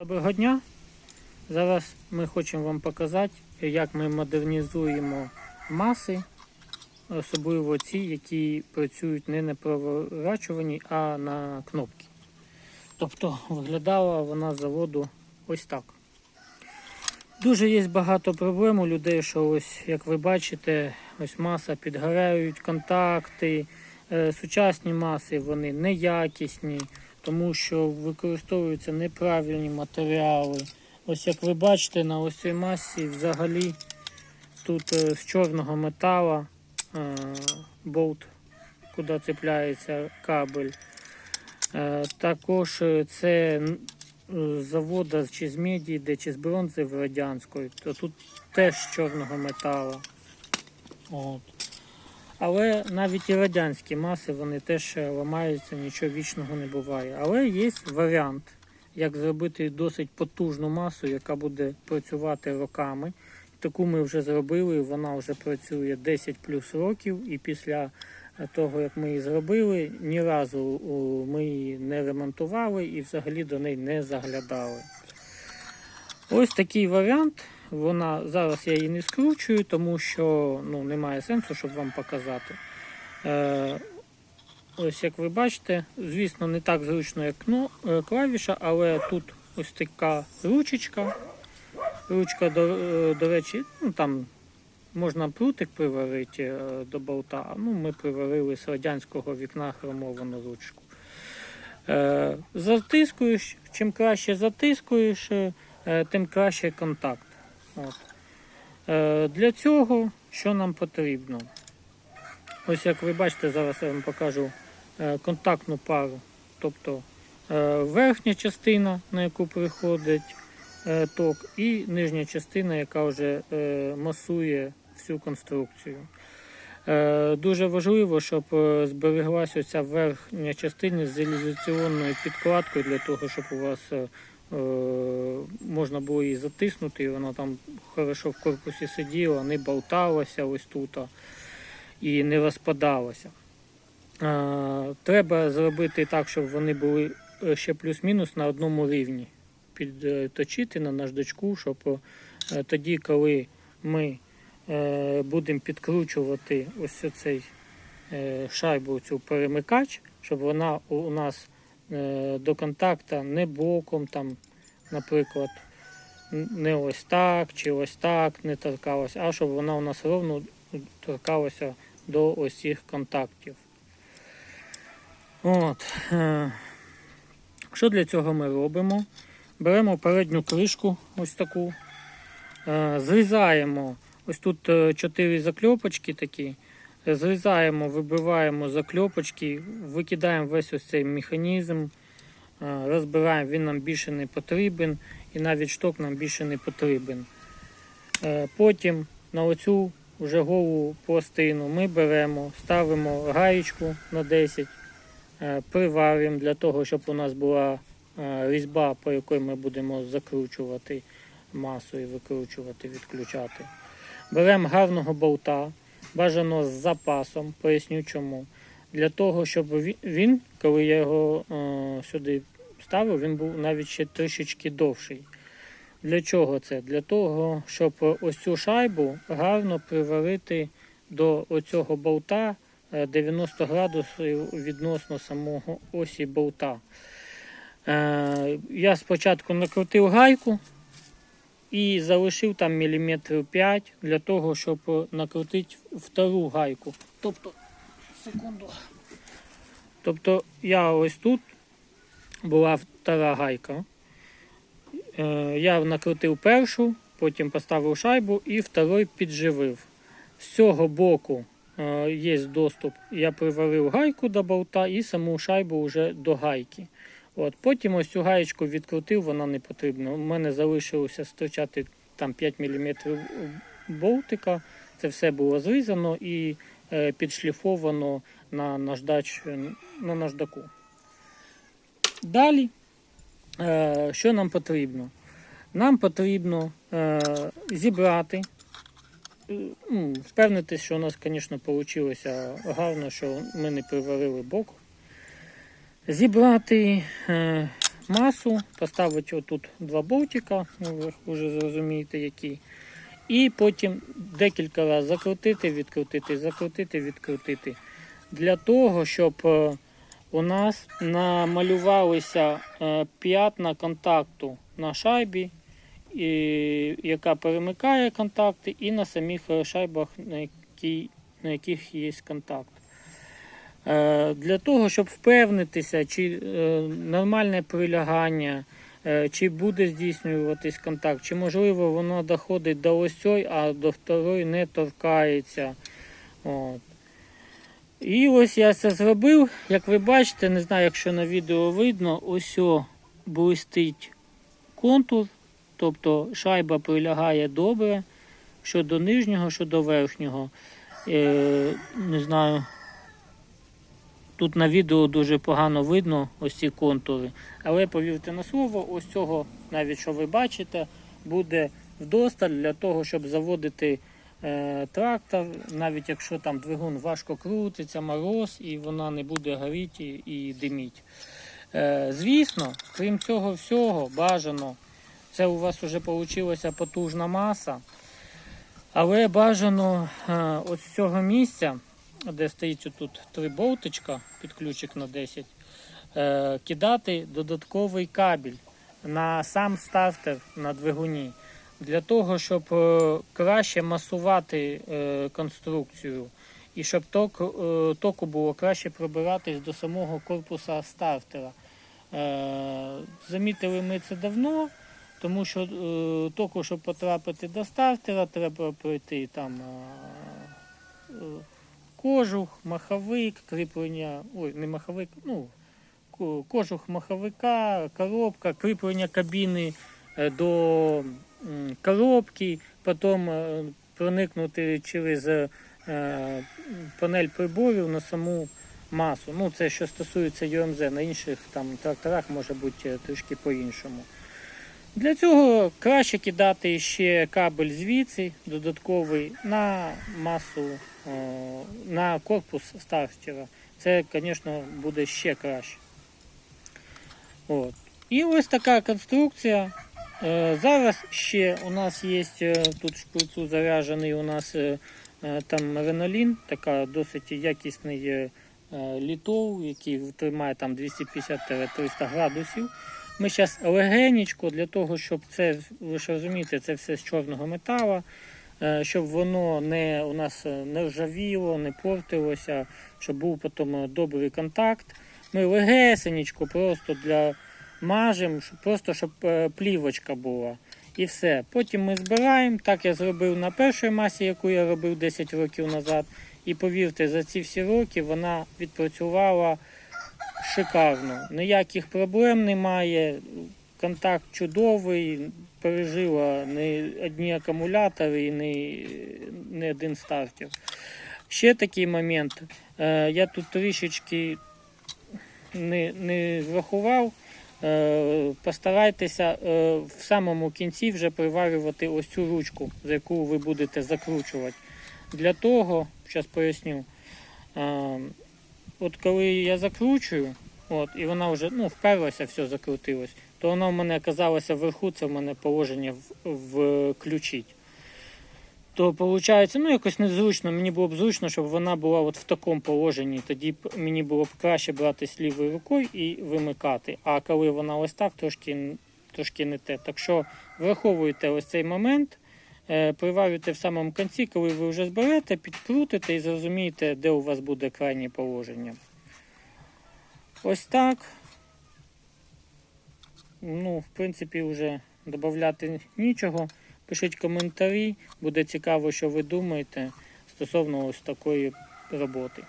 Доброго дня! Зараз ми хочемо вам показати, як ми модернізуємо маси, особливо ці, які працюють не на проворачуванні, а на кнопки. Тобто виглядала вона з заводу ось так. Дуже є багато проблем у людей, що ось, як ви бачите, ось маса підгорають, контакти, е, сучасні маси вони неякісні, тому що використовуються неправильні матеріали. Ось як ви бачите, на ось цій масі взагалі тут е, з чорного метала е, болт, куди цепляється кабель. Е, Також це з завода чи з меді йде, чи з бронзи в радянської, то тут теж з чорного металу. От. Але навіть і радянські маси вони теж ламаються, нічого вічного не буває. Але є варіант, як зробити досить потужну масу, яка буде працювати роками. Таку ми вже зробили, вона вже працює 10 плюс років, і після е, того, як ми її зробили, ні разу ми її не ремонтували і взагалі до неї не заглядали. Ось такий варіант. Вона зараз я її не скручую, тому що ну, немає сенсу, щоб вам показати. Е, ось як ви бачите, звісно, не так зручно, як е, клавіша, але тут ось така ручечка. Ручка, до, е, до речі, ну там можна прутик приварити е, до болта. Ну, ми приварили з радянського вікна хромовану ручку. Е, затискуєш, чим краще затискуєш, тим краще контакт. От. Е, Для цього що нам потрібно? Ось як ви бачите, зараз я вам покажу е, контактну пару. Тобто е, верхня частина, на яку приходить е, ток, і нижня частина, яка вже масує всю конструкцію. Дуже важливо, щоб збереглася ця верхня частина з ізоляційною підкладкою для того, щоб у вас можна було її затиснути, і вона там хорошо в корпусі сиділа, не болталася ось тут і не розпадалася. Е, Треба зробити так, щоб вони були е, ще плюс-мінус на одному рівні. Підточити на наждачку, щоб е, тоді, коли ми е, будемо підкручувати ось цей е, шайбу, цю перемикач, щоб вона у нас е, до контакта не боком, там, наприклад, не ось так чи ось так не торкалася, а щоб вона у нас ровно торкалася до ось контактів. От. е, Що для цього ми робимо? Беремо передню кришку, ось таку, е, зрізаємо ось тут е, чотири закльопочки такі. Зрізаємо, вибиваємо закльопочки, викидаємо весь ось цей механізм, е, розбираємо, він нам більше не потрібен, і навіть шток нам більше не потрібен. Е, Потім на оцю вже голу пластину ми беремо, ставимо гаєчку на 10, е, приварюємо для того, щоб у нас була різьба, по якій ми будемо закручувати масу і викручувати, відключати. Беремо гарного болта, бажано з запасом, поясню чому. Для того, щоб він, коли я його е, сюди ставив, він був навіть ще трішечки довший. Для чого це? Для того, щоб ось цю шайбу гарно приварити до оцього болта е, 90 градусів відносно самого осі болта. Е, Я спочатку накрутив гайку і залишив там міліметрів 5 для того, щоб накрутити втору гайку. Тобто, секунду. Тобто я ось тут була втора гайка. Е, Я накрутив першу, потім поставив шайбу і второй підживив. З цього боку е, є доступ. Я приварив гайку до болта і саму шайбу вже до гайки. От, потім ось цю гаєчку відкрутив, вона не потрібна. У мене залишилося стирчати там 5 мм болтика. Це все було зрізано і е, підшліфовано на наждач на наждаку. Далі, е, що нам потрібно? Нам потрібно е, зібрати, е, ну, впевнитись, що у нас, звісно, вийшло гарно, що ми не приварили бок. Зібрати е, масу, поставити отут два болтика, ну, ви вже зрозумієте які. І потім декілька разів закрутити, відкрутити, закрутити, відкрутити. Для того, щоб е, у нас намалювалися е, п'ятна контакту на шайбі, яка перемикає контакти, і на самих шайбах, на яких є контакт. Е, Для того, щоб впевнитися, чи е, нормальне прилягання, е, чи буде здійснюватись контакт, чи можливо воно доходить до ось цієї, а до второї не торкається. От. І ось я це зробив. Як ви бачите, не знаю, якщо на відео видно, ось блистить контур, тобто шайба прилягає добре, що до нижнього, що до верхнього. Е, не знаю. Тут на відео дуже погано видно ось ці контури. Але повірте на слово, ось цього, навіть що ви бачите, буде вдосталь для того, щоб заводити е, трактор, навіть якщо там двигун важко крутиться, мороз, і вона не буде горіти і диміть. Е, звісно, крім цього всього, бажано, це у вас вже вийшла потужна маса. Але бажано е, от цього місця, де стоїть тут три болтичка під ключик на 10, е, кидати додатковий кабель на сам стартер на двигуні. Для того, щоб е, краще масувати е, конструкцію і щоб ток, току було краще пробиратись до самого корпуса стартера. Замітили ми це давно, тому що току, щоб потрапити до стартера, треба пройти там кожух, маховик, кріплення, ой, не маховик, ну, ко- кожух маховика, коробка, кріплення кабіни е, до коробки, потім е, проникнути через е, панель приборів на саму масу. Ну, це що стосується ЮМЗ, на інших там тракторах може бути трішки по-іншому. Для цього краще кидати ще кабель звідси, додатковий, на масу, е, на корпус стартера. Це, звісно, буде ще краще. От. І ось така конструкція. Е, Зараз ще у нас є е, тут шприцу заряджений у нас там ренолін, така досить якісний літов, який тримає там 250-300 градусів. Ми зараз легенечко для того, щоб це, ви ж розумієте, це все з чорного металу, е, щоб воно не у нас е, не ржавіло, не портилося, щоб був потім е, добрий контакт. Ми легесенечко просто для мажем, щоб- просто щоб плівочка була. І все. Потім ми збираємо. Так я зробив на першій масі, яку я робив 10 років назад. І повірте, за ці всі роки вона відпрацювала шикарно. Ніяких проблем немає. Контакт чудовий, пережила не одні акумулятори і не, не один стартер. Ще такий момент. Е, Я тут трішечки не, не врахував. Е, Постарайтеся е, в самому кінці вже приварювати ось цю ручку, за яку ви будете закручувати. Для того, зараз поясню. От коли я закручую, от, і вона вже ну, вперлася, все закрутилось, то вона в мене оказалася вверху, це в мене положення включить. То виходить, ну якось незручно, мені було б зручно, щоб вона була от в такому положенні. Тоді б мені було б краще братись лівою рукою і вимикати. А коли вона ось так, трошки, трошки не те. Так що враховуйте ось цей момент, приварюйте в самому кінці, коли ви вже зберете, підкрутите і зрозумієте, де у вас буде крайнє положення. Ось так. Ну, в принципі, вже додати нічого. Пишіть коментарі, буде цікаво, що ви думаєте стосовно ось такої роботи.